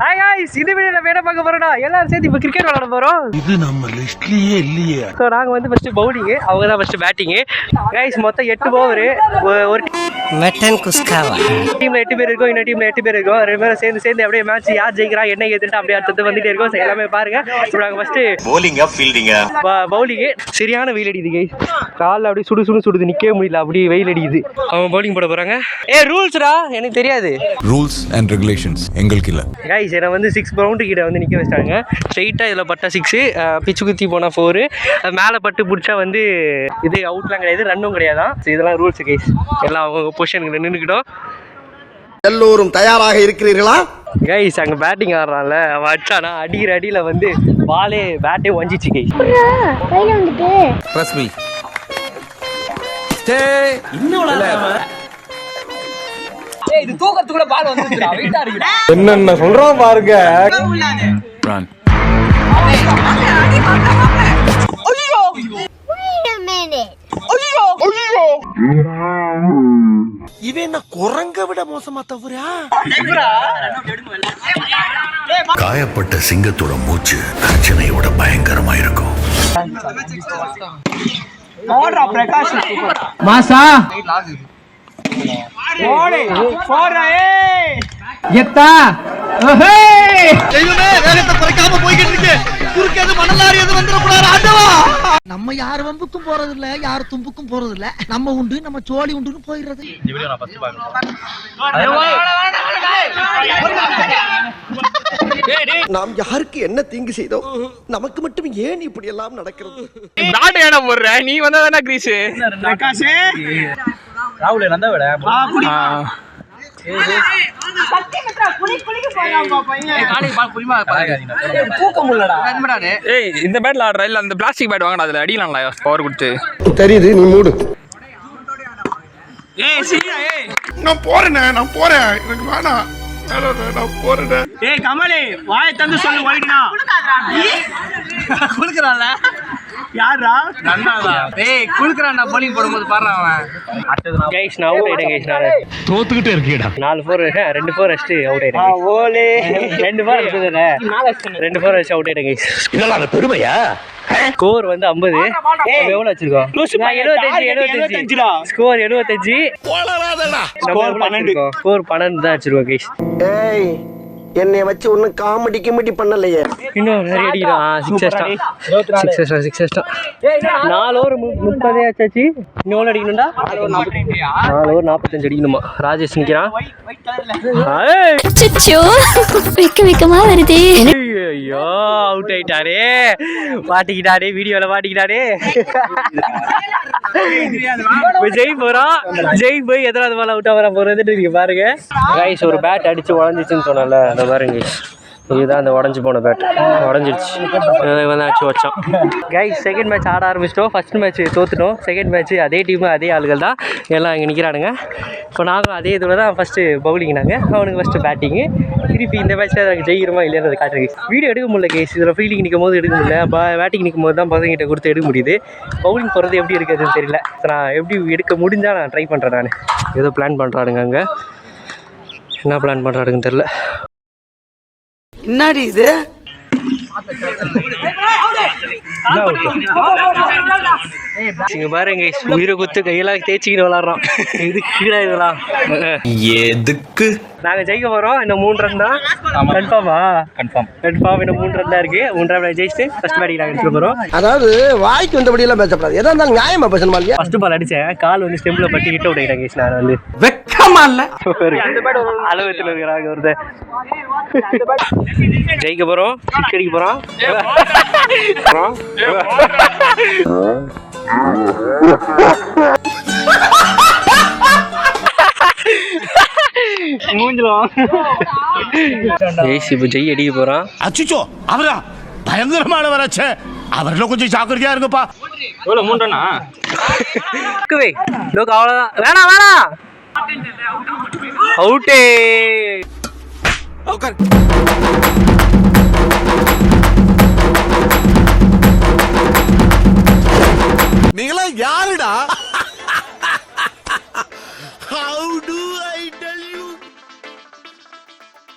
Hi guys. இந்த video நம்ம என்ன பார்க்க போறோம்னா எல்லாரும் சேர்ந்து இப்போ கிரிக்கெட் விளையாட போறோம். இது நம்ம லிஸ்ட்லயே இல்லையே. ஸோ நாங்கள் வந்து ஃபர்ஸ்ட் பவுலிங்கு அவங்க தான் ஃபர்ஸ்ட் பேட்டிங்கு கைஸ் மொத்தம் எட்டு ஓவரு ஒரு மட்டன் குஸ்காவா? டீம்ல எட்டு பேர் இருக்கோம் இன்னொரு டீம்ல எட்டு பேர் இருக்கோம். ரெண்டு பேரும் சேர்ந்து சேர்ந்து அப்படியே மேட்ச் யார் ஜெயிக்கிறா என்ன ஏதுன்ட்டு அப்படியே அடுத்தது வந்துட்டே இருக்கோம். எல்லாமே பாருங்க. இப்போ நாங்கள் ஃபர்ஸ்ட் போலிங்கா ஃபீல்டிங்கா பவுலிங்கு சரியான வெயில் அடிக்குது கைஸ் காலில் அப்படியே சுடு சுடு சுடுது நிற்கவே முடியல. அப்படியே வெயில் அடிக்குது. அவங்க பவுலிங் போட போறாங்க. ஏ ரூல்ஸ்டா எனக்கு தெரியாது. ரூல்ஸ் அண்ட் ரெகுலேஷன்ஸ் எங்களுக்கு இல்லை. கைஸ் என்னை வந்து சிக்ஸ் பவுண்டு கிட்ட வந்து நிற்க வச்சிட்டாங்க. ஸ்ட்ரைட்டாக இதில் பட்டா சிக்ஸு பிச்சு குத்தி போனால் ஃபோரு மேலே பட்டு பிடிச்சா வந்து இது அவுட்லாம் கிடையாது ரன்னும் கிடையாதான். ஸோ இதெல்லாம் ரூல்ஸ் கைஸ் எல்லாம் அவங்க பொசிஷனுக்கு நின்றுக்கிட்டோம் எல்லோரும் தயாராக இருக்கிறீர்களா? கைஸ் அங்கே பேட்டிங் ஆடுறான்ல. அவன் அடிச்சானா? அடிக்கிற அடியில் வந்து பாலே பேட்டே வஞ்சிச்சு கைஸ் கையில வந்துட்டு. ட்ரஸ்ட் மீ ஸ்டே என்னென்ன சொல்றோம் பாருங்க ரன் Wait a minute. இவன் என்ன குரங்க விட மோசமா தவறா? காயப்பட்ட சிங்கத்தோட மூச்சு பிரச்சனையோட பயங்கரமா இருக்கும். தெய்வமே வேகத்தை குறைக்காம போய்கிட்டு இருக்கு. குறுக்கு எது மணலாரி எது வந்துடக்கூடாது? நம்ம யார் வம்புக்கும் போறது இல்ல யார் தும்புக்கும் போறது இல்ல நம்ம உண்டு நம்ம சோழி உண்டுன்னு போயிடுறது. நாம் யாருக்கு என்ன தீங்கு செய்தோம்? நமக்கு மட்டும் ஏன் இப்படி எல்லாம் நடக்கிறது நாட்டு ஏடா போடுற நீ வந்தா தானே கிரீஸ்? ஏய் இந்த பேட்ல ஆடுற. இல்ல அந்த பிளாஸ்டிக் பேட் வாங்கடா அதுல அடிக்கலாம்ல பவர் கொடுத்து. தெரியுது நீ மூடு. ஏய் சீயா ஏய். நான் போறேனே நான் போறேன். எனக்கு வேணாம். வேணாம், நான் போறேனே. ஏய் கமலே வாயை தந்து சொல்லு ஒயிட்னா குளுக்குறான்ல யாரா? நன்னாதா ஏய் குளுக்குறான்டா bowling போடும்போது பாடுறான் அவன். கைஸ் நான் அவுட் ஆயிட்டேன் கைஸ் நான். தோத்துக்கிட்டே இருக்கேடா. நாலு ஃபோர் ரெண்டு ஃபோர் அடிச்சுட்டு அவுட் ஆயிட்டேன் ஓலே. ரெண்டு ஃபோர் அடிச்சதுல. ரெண்டு ஃபோர் அடிச்சு அவுட் ஆயிட்டேன் கைஸ் இதெல்லாம் அந்த பெருமையா? ஸ்கோர் வந்து ஐம்பது. எவ்வளோ வச்சிருக்கோம்? நான் எழுபத்தஞ்சு எழுபத்தஞ்சு ஸ்கோர் எழுபத்தஞ்சு ஸ்கோர் பன்னெண்டு. ஸ்கோர் பன்னெண்டு தான் வச்சிருக்கோம் கைஸ் ஏய் என்னைய வச்சு ஒன்னும் காமெடி கிமெடி பண்ணலையே இன்னும் நிறைய அடிக்கிறான் சிக்ஸ் அடிச்சிட்டான் சிக்ஸ் அடிச்சிட்டான் சிக்ஸ் அடிச்சிட்டான் நாலு ஓவர் முப்பதே ஆச்சாச்சு இன்னும் அடிக்கணும்டா நாலு ஓவர் நாற்பத்தஞ்சு அடிக்கணுமா ராஜேஷ் நிற்கிறான் வெக்க வெக்கமா வருதே ஐயோ அவுட் ஆயிட்டாரே மாட்டிக்கிட்டாரே வீடியோல மாட்டிக்கிட்டாரே இப்ப ஜெய் போறான் ஜெய் போய் எத்தனாவது மேல அவுட் ஆகிற போறதுன்னு நீங்க பாருங்க. கைஸ் ஒரு பேட் அடிச்சு உடஞ்சிச்சுன்னு சொன்னல அந்த பாருங்க. இதுதான் அந்த உடஞ்சி போன பேட் உடஞ்சிருச்சு. இவன் தான் ஆச்சு வச்சான். கைஸ் செகண்ட் மேட்ச் ஆட ஆரம்பிச்சிட்டோம். ஃபஸ்ட் மேட்ச் தோத்துட்டோம். செகண்ட் மேட்ச் அதே டீமு அதே ஆளுகள் தான். எல்லாம் இங்கே நிற்கிறானுங்க இப்போ நாங்களும் அதே இதில் தான் ஃபஸ்ட்டு பவுலிங் நாங்கள் அவனுக்கு ஃபஸ்ட்டு பேட்டிங்கு திருப்பி இந்த மேட்ச்சில் எனக்கு ஜெயிக்கிறோமா இல்லையானது காட்டுறேன் வீடியோ எடுக்க முடியல கேஸ் இதில் ஃபீல்டிங் நிற்கும் போது எடுக்க முடியல. பேட்டிங் நிற்கும் போது தான் பசங்கிட்ட கொடுத்து எடுக்க முடியுது. பவுலிங் போகிறது எப்படி இருக்குதுன்னு தெரியல. நான் எப்படி எடுக்க முடிஞ்சால் நான் ட்ரை பண்ணுறேன் நான். ஏதோ பிளான் பண்ணுறானுங்க அங்கே. என்ன பிளான் பண்ணுறானுங்கன்னு தெரில என்னடி இது? இங்க பாருங்க உயிரை குத்து கையெல்லாம் தேய்ச்சிக்கிட்டு விளாட்றோம் இது கீழே இதெல்லாம் எதுக்கு? நாங்க ஜெயிக்க போறோம். இன்னும் மூணு ரன் தான். கன்ஃபார்மா கன்ஃபார்ம் கன்ஃபார்ம் இன்னும் மூணு ரன் தான் இருக்கு. மூன்றாம் ரன் ஜெயிச்சுட்டு ஃபர்ஸ்ட் பேட்டிங் நாங்க எடுத்துக்க போறோம். அதாவது வாய்க்கு வந்தபடி எல்லாம் பேசப்படாது. எதா இருந்தாலும் நியாயமா பேசணுமா இல்லையா? ஃபர்ஸ்ட் பால் அடிச்சேன். கால் வந்து ஸ்டெம்ப்ல பட்டு கிட்ட விட்டுக்கிட்டேன் கேஸ் நான் வந்து. வெக்கமா இல்ல? அலுவலகத்தில் இருக்கிறாங்க ஒருத்தர். ஜெயிக்க போறோம். சிக் அடிக்க போறோம். ஏசி இப்போ ஜெய் அடிக்க போறான் அச்சுச்சோ அவரா? பயங்கரமானவராச்சே அவரில் கொஞ்சம் ஜாக்கிரதையா இருங்கப்பா. எவ்வளவு மூணு ரன்னா வே லோக் அவ்வளோதான் வேணாம் வேணாம் அவுட்டே நீங்களா யாருடா?